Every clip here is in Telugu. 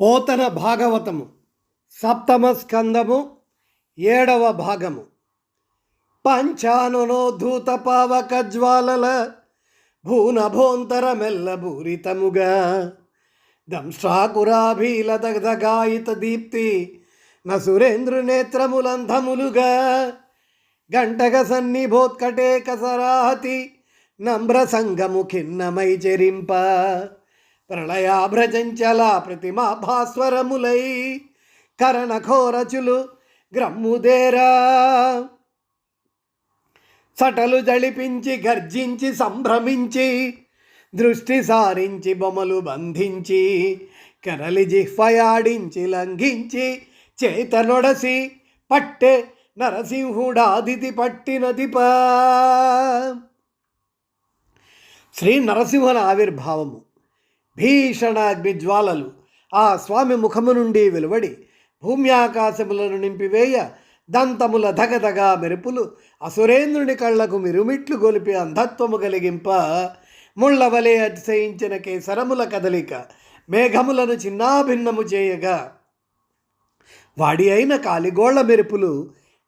పోతన భాగవతము. సప్తమ స్కందము ఏడవ భాగము. పంచానునోద్ధూత పావక జ్వాలల భూనభోంతర మెల్లభూరితముగా భూరితముగా. దగ్ధగాయిత దీప్తి న సురేంద్రు నేత్రములంధములుగా. గంటగ సన్నిభోత్కటేక సరాహతి నమ్ర సంగముఖిన్నమై చెరింప ప్రళయాభ్రజంచల ప్రతిమా భాస్వరములై కరణఘోరచులు గ్రమ్ముదేరా. సటలు జళిపించి గర్జించి సంభ్రమించి దృష్టి సారించి బొమ్మలు బంధించి కరలి జిహ్వయాడించి లంఘించి చేతనొడసి పట్టె నరసింహుడాదితి పట్టినదిప శ్రీ నరసింహుల ఆవిర్భావము. భీషణ అగ్నిజ్వాలలు ఆ స్వామి ముఖము నుండి వెలువడి భూమి ఆకాశములను నింపివేయ దంతముల ధగధగా మెరుపులు అసురేంద్రుని కళ్ళకు మిరుమిట్లు గొలిపి అంధత్వము కలిగింప ముళ్ళవలే అతిశయించిన కేసరముల కదలిక మేఘములను చిన్నాభిన్నము చేయగా వాడి అయిన కాలిగోళ్ళ మెరుపులు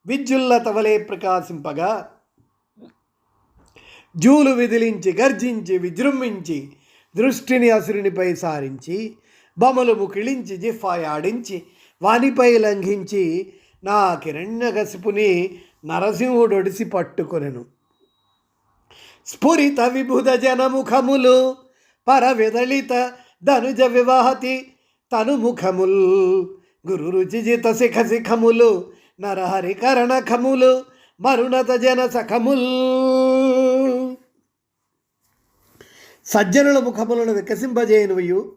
విద్యుల్లత వలె ప్రకాశింపగా జూలు విదిలించి గర్జించి విజృంభించి దృష్టిని అసురునిపై సారించి బొమ్మలు ముకిళించి జిఫాయాడించి వానిపై లంఘించి నా కిరణ్యకశిపుని నరసింహుడు ఒడిసి పట్టుకొనెను. స్ఫురిత విభుద జనముఖములు పరవిదళిత ధనుజ వివాహతి తనుముఖముల్ గురు రుచిజిత శిఖ శిఖములు నరహరికరణ ఖములు మరుణత జన సఖముల్ సజ్జనుల ముఖములను వికసింపజేయనివయు.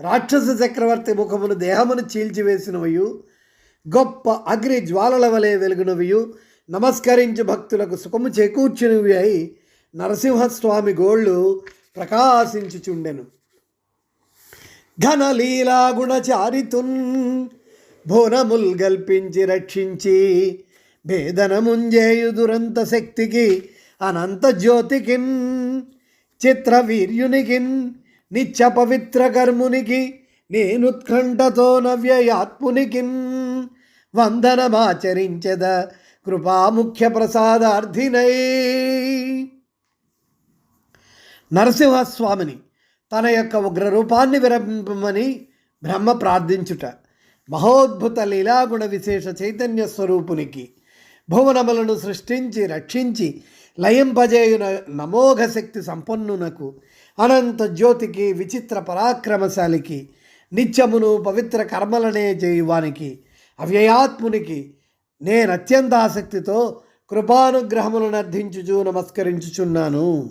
రాక్షస చక్రవర్తి ముఖమును దేహమును చీల్చివేసినవయు. గొప్ప అగ్ని జ్వాలల వలె వెలుగునవియు. నమస్కరించు భక్తులకు సుఖము చేకూర్చినవి అయి నరసింహస్వామి గోళ్ళు ప్రకాశించుచుండెను. ఘనలీలా గుణచారితున్ భువనముల్ గల్పించి రక్షించి భేదనముంజేయు దురంత శక్తికి అనంత జ్యోతికిన్ చిత్ర వీర్యునికిన్ నిత్య పవిత్ర కర్మునికి నేనుత్కంఠతో నవ్యయాత్మునికిన్. వందనమాచరించద కృపాముఖ్య ప్రసాదార్థినై నరసింహస్వామిని తన యొక్క ఉగ్రరూపాన్ని విరమింపమని బ్రహ్మ ప్రార్థించుట మహోద్భుత లీలాగుణ విశేష చైతన్య స్వరూపునికి భువనములను సృష్టించి రక్షించి లయింపజేయున నమోఘ శక్తి సంపన్నునకు అనంత జ్యోతికి విచిత్ర పరాక్రమశాలికి నిత్యమును పవిత్ర కర్మలనే చేయువానికి అవ్యయాత్మునికి నేను అత్యంత ఆసక్తితో కృపానుగ్రహములను అర్థించుచు నమస్కరించుచున్నాను.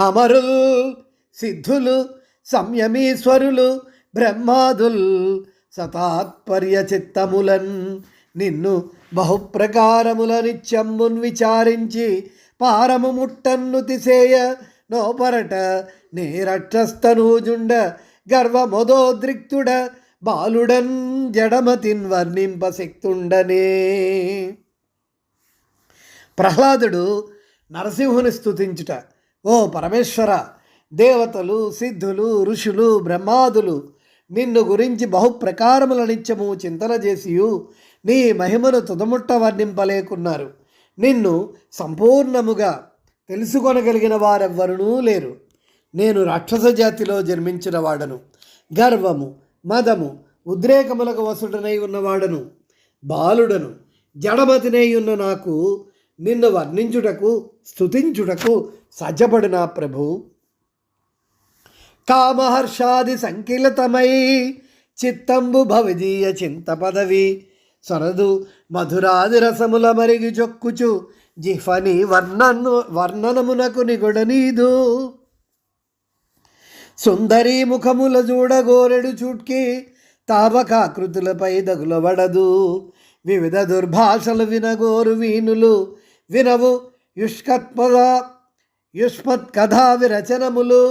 అమరుల్ సిద్ధులు సంయమీశ్వరులు బ్రహ్మాదుల్ సతాత్పర్య చిత్తములన్ నిన్ను బహుప్రకారముల నిత్యమ్మున్ విచారించి పారము ముట్టన్ను తిసేయ నోపరట. నేరక్షస్తనూజుండ గర్వమొదోద్రిక్తుడ బాలుడన్ జడమతిన్ వర్ణింప శక్తుండనే ప్రహ్లాదుడు నరసింహుని స్థుతించుట ఓ పరమేశ్వర దేవతలు సిద్ధులు ఋషులు బ్రహ్మాదులు నిన్ను గురించి బహుప్రకారముల నిత్యము చింతన చేసియు. నీ మహిమను తుదముట్ట వర్ణింపలేకున్నారు. నిన్ను సంపూర్ణముగా తెలుసుకొనగలిగిన వారెవ్వరునూ లేరు. నేను రాక్షస జాతిలో జన్మించిన వాడను. గర్వము మదము ఉద్రేకములకు వసుడనై ఉన్నవాడను. బాలుడను జడమతినై ఉన్న నాకు నిన్ను వర్ణించుటకు స్థుతించుటకు సజ్జపడిన ప్రభు. కామహర్షాది సంకీలతమై చిత్తంబు భవదీయ చింత పదవి. సొరదు మధురాదిరసముల మరిగి చొక్కుచు జిహ్వని వర్ణను వర్ణనమునకు నిగొడనీదు సుందరీ ముఖముల చూడగోరెడు చుట్కి తావకాకృతులపై దగులబడదు. వివిధ దుర్భాషలు వినగోరు వీనులు వినవు యుష్కత్పద యుష్మత్ కథా విరచనములు.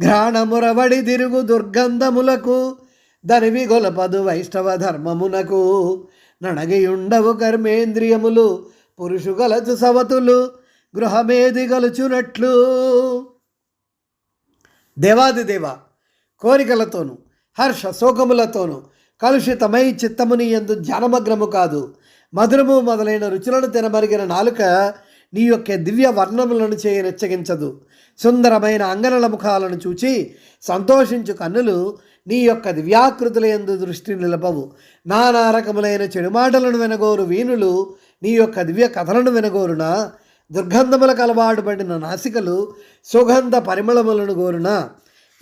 ఘ్రాణమురబడి తిరుగు దుర్గంధములకు దరివి గొలపదు వైష్ణవ ధర్మమునకు నడగియుండవు కర్మేంద్రియములు పురుషు గలచు సవతులు గృహమేది గలుచునట్లు. దేవాదిదేవ కోరికలతోనూ హర్ష శోకములతోనూ కలుషితమై చిత్తముని ఎందు ధ్యానమగ్నము కాదు. మధురము మొదలైన రుచులను తినమరిగిన నాలుక నీ యొక్క దివ్య వర్ణములను చేయ నెచ్చగించదు సుందరమైన అంగనల ముఖాలను చూచి సంతోషించు కన్నులు నీ యొక్క దివ్యాకృతుల ఎందు దృష్టి నిలపవు. నానా రకములైన చెడు మాటలను వినగోరు వీణులు నీ యొక్క దివ్య కథలను వినగోరునా? దుర్గంధములకు అలవాటు పడిన నాసికలు సుగంధ పరిమళములను గోరున?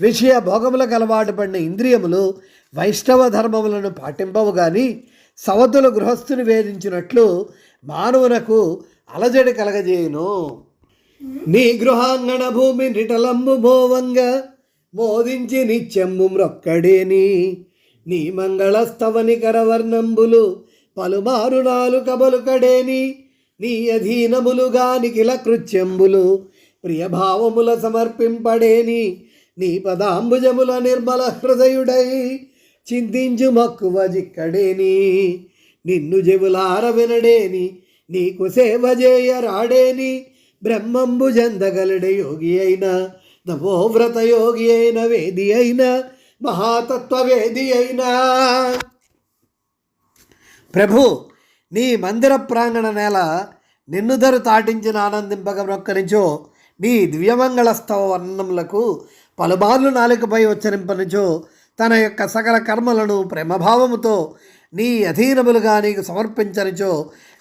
విషయ భోగములకు అలవాటు పడిన ఇంద్రియములు వైష్ణవ ధర్మములను పాటింపవు గాని సవతులు గృహస్థుని వేధించినట్లు మానవునకు అలజడి కలగజేయును. నీ గృహాంగణ భూమి నిటలంబు భోవంగా మోదించి నిత్యమ్ము మ్రొక్కడేని. నీ మంగళస్తవని కరవర్ణంబులు పలుమారు నాలుక బలుకడేని. నీ అధీనములుగా నిఖిల కృత్యంబులు ప్రియభావముల సమర్పింపడేని. నీ పదాంబుజముల నిర్మల హృదయుడై చింతించు మక్కువ జిక్కడేని. నిన్ను జెవులార వినడేని నీకు సేవ చేయరాడేని బ్రహ్మంబు జందగలడ యోగి అయిన నమో వ్రతయోగి అయిన వేది అయిన మహాతత్వ వేది అయినా. ప్రభు నీ మందిర ప్రాంగణ నేల నిన్నుదరు తాటించిన ఆనందింపక మొక్కనిచో నీ దివ్యమంగళస్తవ వర్ణములకు పలుమార్లు నాలుకపై ఉచ్చరింపనిచో తన యొక్క సకల కర్మలను ప్రేమభావముతో నీ అధీనములుగా నీకు సమర్పించనిచో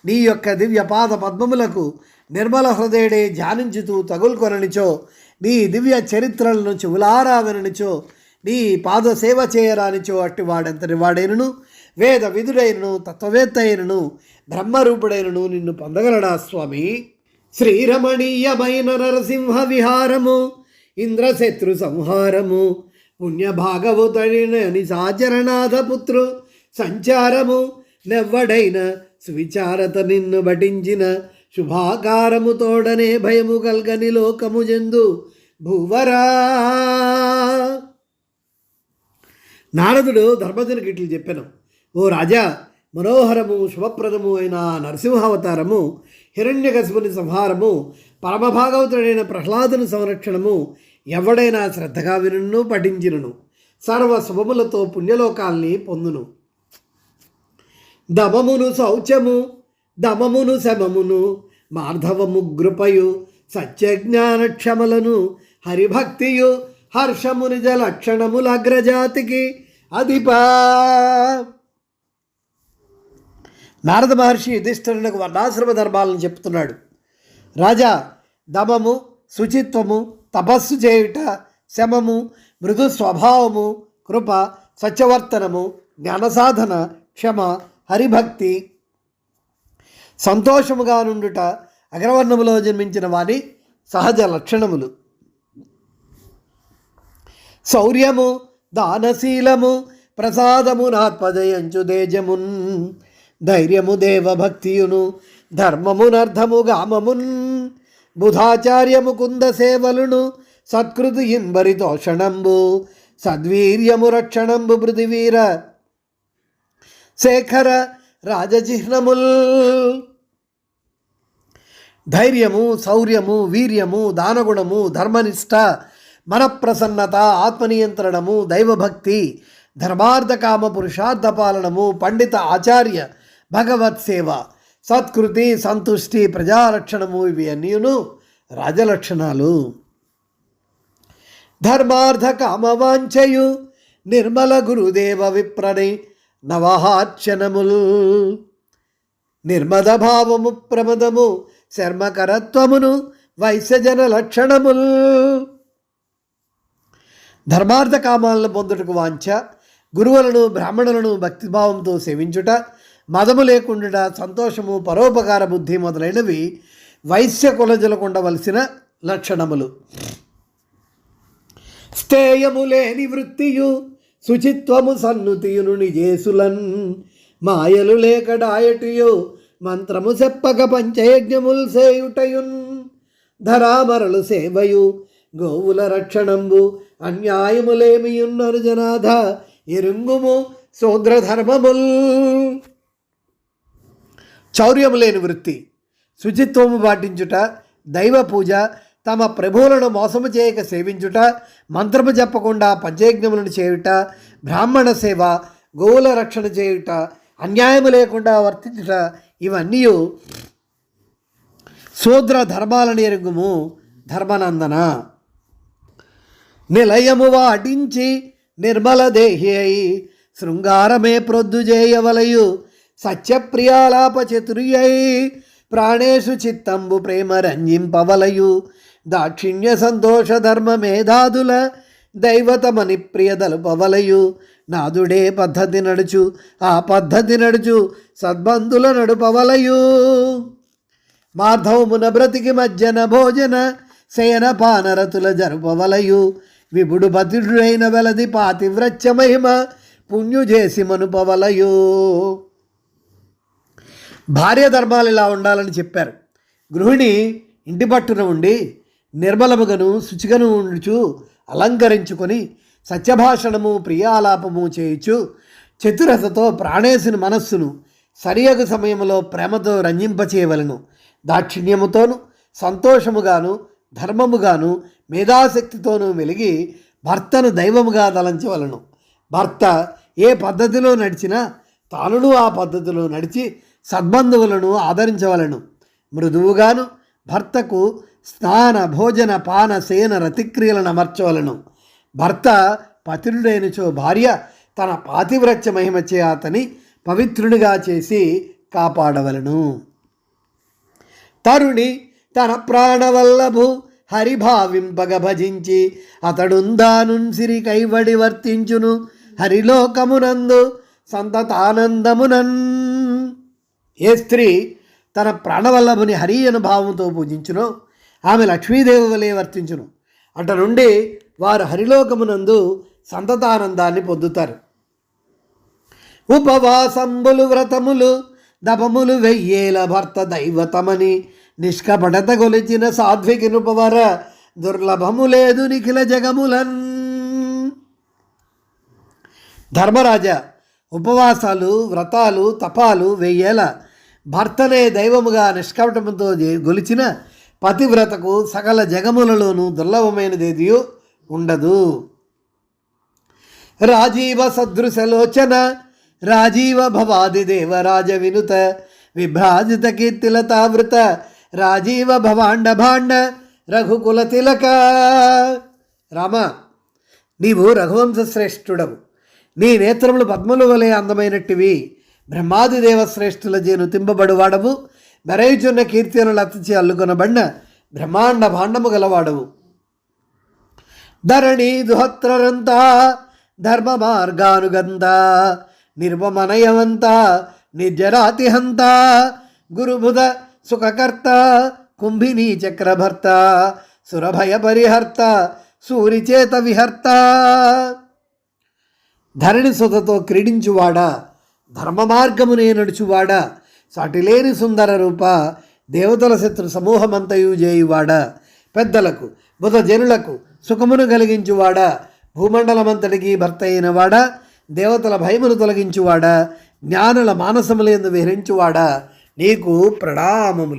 నీ యొక్క దివ్య పాద పద్మములకు నిర్మల హృదయుడే ధ్యానించుతూ తగులుకొననిచో నీ దివ్య చరిత్రలను నుంచి ఉలారావెననిచో నీ పాద సేవ చేయరానిచో అట్టి వాడెంతటి వాడైనను? వేద విధుడైనను తత్వవేత్త అయినను బ్రహ్మరూపుడైనను నిన్ను పొందగలడా స్వామి? శ్రీరమణీయమైన నరసింహ విహారము ఇంద్రశత్రు సంహారము పుణ్య భాగవతుడైన పుత్రు సంచారము నెవ్వడైన సువిచారత నిన్ను బటించిన శుభాకారము తోడనే భయము కల్గని లోకము జందు భువరా. నారదుడు ధర్మజునికి ఇట్లు చెప్పాను. ఓ రాజా మనోహరము శుభప్రదము అయిన నరసింహావతారము హిరణ్యకశిపుని సంహారము పరమభాగవతుడైన ప్రహ్లాదుని సంరక్షణము ఎవడైనా శ్రద్ధగా వినును పఠించినను. సర్వ శుభములతో పుణ్యలోకాల్ని పొందును. దమమును శౌచము దమమును శమమును మార్ధవము గృపయు సత్యజ్ఞానక్షమలను హరిభక్తియు హర్షము నిజ లక్షణముల అగ్రజాతికి అధిపా. నారద మహర్షి యుధిష్ఠరులకు వర్ణాశ్రమ ధర్మాలను చెప్తున్నాడు. రాజా దమము శుచిత్వము తపస్సు చేయుట శమము మృదు స్వభావము కృప సత్యవర్తనము జ్ఞానసాధన క్షమ హరిభక్తి సంతోషముగా నుండుట అగ్రవర్ణములో జన్మించిన వారి సహజ లక్షణములు. శౌర్యము దానశీలము ప్రసాదము నాత్పదయంచు తేజమున్ ధైర్యము దేవభక్తియును ధర్మమునర్థము గామమున్ బుధాచార్యము కుంద సేవలును సత్కృతి ఇంబరి తోషణంబు సద్వీర్యము రక్షణంబు పృథివీర శేఖర రాజజిహ్నముల్ ధైర్యము శౌర్యము వీర్యము దానగుణము ధర్మనిష్ట మనప్రసన్నత ఆత్మనియంత్రణము దైవభక్తి ధర్మార్థకామ పురుషార్థ పాలనము పండిత ఆచార్య భగవత్ సేవ సత్కృతి సంతుష్టి ప్రజారక్షణము ఇవి అన్నీను రాజలక్షణాలు. ధర్మార్థ కామవాంఛయు నిర్మల గురుదేవ విప్రణి నవహార్చనముల్ నిర్మద భావము ప్రమదము శర్మకరత్వమును వైశ్యజన లక్షణముల్. ధర్మార్థ కామాలను పొందుటకు వాంఛ గురువులను బ్రాహ్మణులను భక్తిభావంతో సేవించుట మదము లేకుండుట సంతోషము పరోపకార బుద్ధి మొదలైనవి వైశ్య కులజలకు ఉండవలసిన లక్షణములు. స్థేయము లేని వృత్తియు శుచిత్వము సన్నుతియును నిజేసులన్ మాయలు లేక డాయటియు మంత్రము చెప్పక పంచయజ్ఞముల్ సేయుటయున్ ధరామరలు సేవయు గోవుల రక్షణంబు అన్యాయములేమియున్నరు జనాథ ఎరుంగుము శూద్రధర్మముల్ చౌర్యము లేని వృత్తి. శుచిత్వము పాటించుట దైవ పూజ తమ ప్రభువులను మోసము చేయక సేవించుట మంత్రము చెప్పకుండా పంచయజ్ఞములను చేయుట బ్రాహ్మణ సేవ గోవుల రక్షణ చేయుట అన్యాయము లేకుండా వర్తించుట ఇవన్నీ శూద్ర ధర్మాలను ఎరుగుము ధర్మనందన. నిలయము వాటించి నిర్మల దేహి అయి శృంగారమే ప్రొద్దు చేయవలయు సత్యప్రియాలాప చతుర్యై ప్రాణేషు చిత్తంబు ప్రేమ రంజింపవలయు దాక్షిణ్య సంతోష ధర్మ మేధాదుల దైవతమని ప్రియదలు పవలయు నాదుడే పద్ధతి నడుచు ఆ పద్ధతి నడుచు సద్బంధుల నడుపవలయు. మార్ధవమున బ్రతికి మజ్జన భోజన శయన పానరతుల జరుపవలయు. విభుడు భద్రుడైన వెలది పాతివ్రత్య మహిమ పుణ్యు చేసి మనుపవలయు. భార్య ధర్మాలు ఇలా ఉండాలని చెప్పారు. గృహిణి ఇంటి పట్టున ఉండి నిర్మలముగను శుచిగను ఉండుచు అలంకరించుకొని సత్యభాషణము ప్రియాలాపము చేయుచు చతురతతో ప్రాణేశుని మనస్సును సరియగు సమయంలో ప్రేమతో రంజింపచేయవలను. దాక్షిణ్యముతోను సంతోషముగాను ధర్మముగాను మేధాశక్తితోనూ మెలిగి భర్తను దైవముగా తలంచవలను. భర్త ఏ పద్ధతిలో నడిచినా తానును ఆ పద్ధతిలో నడిచి సద్బంధువులను ఆదరించవలను. మృదువుగాను భర్తకు స్నాన భోజన పాన సేన రతిక్రియలను అమర్చవలను. భర్త పతిరుడైనచో భార్య తన పాతివ్రత్య మహిమచే అతని పవిత్రునిగా చేసి కాపాడవలను. తరుణి తన ప్రాణవల్లభు హరిభావింపగ భజించి అతడుందానున్సిరి కైవడి వర్తించును హరిలోకమునందు సంతతానందమునన్. ఏ స్త్రీ తన ప్రాణవల్లభుని హరి అనుభావంతో పూజించునో ఆమె లక్ష్మీదేవి వలె వర్తించును. అట నుండి వారు హరిలోకమునందు సంతతానందాన్ని పొందుతారు. ఉపవాసంబులు వ్రతములు దపములు వెయ్యేల భర్త దైవతమని నిష్కపటత గొలిచిన సాధ్వికి నృపవర దుర్లభము లేదు నిఖిల జగములన్. ధర్మరాజ ఉపవాసాలు వ్రతాలు తపాలు వెయ్యేల భర్తనే దైవముగా నిష్కపటముతో గొలిచిన పతివ్రతకు సకల జగములలోనూ దుర్లభమైనదేదియో ఉండదు. రాజీవ సదృశలోచన రాజీవ భవాది దేవరాజ వినుత విభ్రాజిత కీర్తిలతావృత రాజీవ భవాండ భాండ రఘుకుల తిలక. రామ నీవు రఘువంశ శ్రేష్ఠుడవు. నీ నేత్రములు పద్మలు వలె అందమైనట్టివి. బ్రహ్మాది దేవశ్రేష్ఠుల చేను తింపబడువాడవు మెరయుచున్న కీర్తనలు అతచి అల్లుకొనబడిన బ్రహ్మాండ భాండము గలవాడవు. ధరణి దుహత్రరంత ధర్మ మార్గానుగంత నిర్మమనయమంత నిర్జరాతిహంత గురుబుధ సుఖకర్త కుంభిని చక్రభర్త సురభయ పరిహర్త సూరిచేత విహర్త. ధరణి సుతతో క్రీడించువాడా ధర్మ మార్గమునే నడుచువాడా సాటిలేని సుందర రూప దేవతల శత్రు సమూహమంతయు చేయువాడ పెద్దలకు బుధ జనులకు సుఖమును కలిగించువాడ. భూమండలమంతటికి భర్త అయినవాడ దేవతల భయమును తొలగించువాడ. జ్ఞానుల మానసములందు విహరించువాడ. నీకు ప్రణామములు.